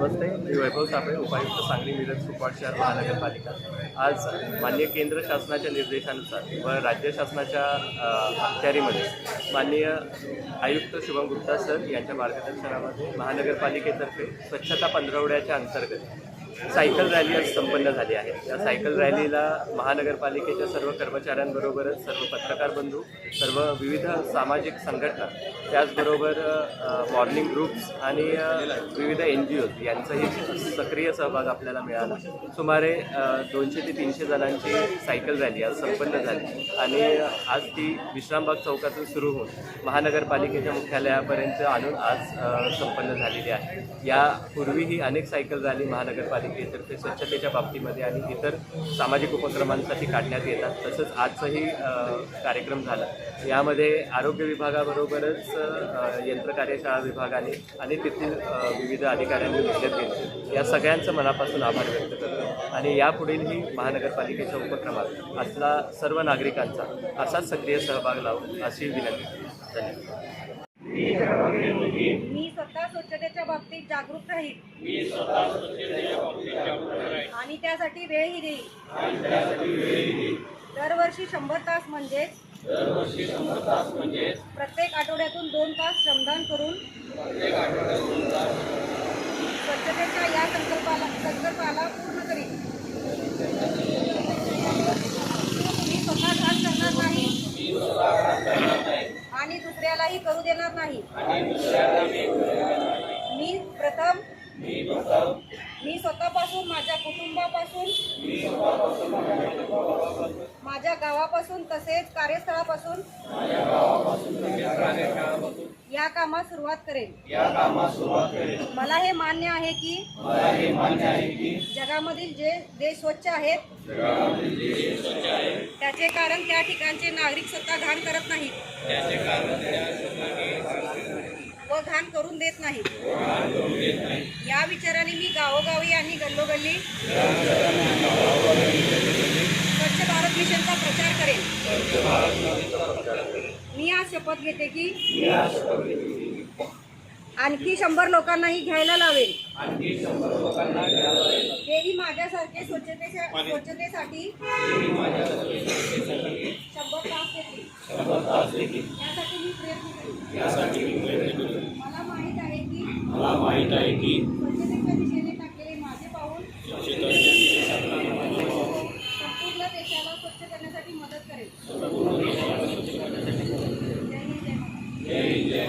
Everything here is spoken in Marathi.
नमस्ते मी वैभव सापळे उपायुक्त सांगली मिरज सुपाट शहर महानगरपालिका. आज माननीय केंद्र शासनाच्या निर्देशानुसार व राज्य शासनाच्या अखत्यारीमध्ये माननीय आयुक्त शुभम गुप्ता सर यांच्या मार्गदर्शनामध्ये महानगरपालिकेतर्फे स्वच्छता पंधरवड्याच्या अंतर्गत सायकल रॅली आज संपन्न झाली आहे. या सायकल रॅलीला महानगरपालिकेच्या सर्व कर्मचाऱ्यांबरोबरच सर्व पत्रकार बंधू सर्व विविध सामाजिक संघटना त्याचबरोबर मॉर्निंग ग्रुप्स आणि विविध एन जी ओज यांचाही सक्रिय सहभाग आपल्याला मिळाला. सुमारे दोनशे ते तीनशे जणांची सायकल रॅली आज संपन्न झाली आणि आज ती विश्रामबाग चौकातून सुरू होऊन महानगरपालिकेच्या मुख्यालयापर्यंत आणून आज संपन्न झालेली आहे. यापूर्वीही अनेक सायकल रॅली महानगरपालिकेतर्फे स्वच्छतेच्या बाबतीमध्ये आणि इतर सामाजिक उपक्रमांसाठी काढण्यात येतात. तसंच आजचाही कार्यक्रम झाला. यामध्ये आरोग्य विभागाबरोबरच यंत्रकार्यशाळा विभागाने आणि तेथील विविध अधिकाऱ्यांनी घेतल्यात घेतली. या सगळ्यांचं मनापासून आभार व्यक्त करतो. आणि यापुढेही महानगरपालिकेच्या उपक्रमात असला सर्व नागरिकांचा असाच सक्रिय सहभाग लावून अशी विनंती. धन्यवाद. मी स्वतः स्वच्छतेच्या बाबतीत जागरूक राहील आणि त्यासाठी वेळही देईल दरवर्षी शंभर तास म्हणजेच प्रत्येक आठवड्यातून दोन तास श्रमदान करून स्वच्छतेच्या या संकल्पाला संकल्पाला पूर्ण करीन. मी स्वतः घाण करणार नाही. आणि दुसऱ्यालाही करू देणार नाही. मी प्रथम मी स्वतःपासून माझ्या कुटुंबापासून माझ्या गावापासून तसेच कार्यस्थळापासून या कामात सुरुवात करेन. मला हे मान्य आहे की जगामधील जे देश स्वच्छ आहेत त्याचे कारण त्या ठिकाणचे नागरिक स्वतः घाण करत नाहीत. व घाण करून देत नाहीत. या विचाराने मी गावोगावी आणि गल्लोगल्ली मिशनचा प्रचार करेन. मी आज शपथ घेते की आणखी शंभर लोकांनाही घ्यायला लावेल तेही माझ्यासारखे स्वच्छतेच्या स्वच्छतेसाठी शंभर तास देतील यासाठी मी प्रयत्न करेन. मला माहीत आहे की मला माहीत आहे की स्वच्छतेच्या दिशेने జై జయ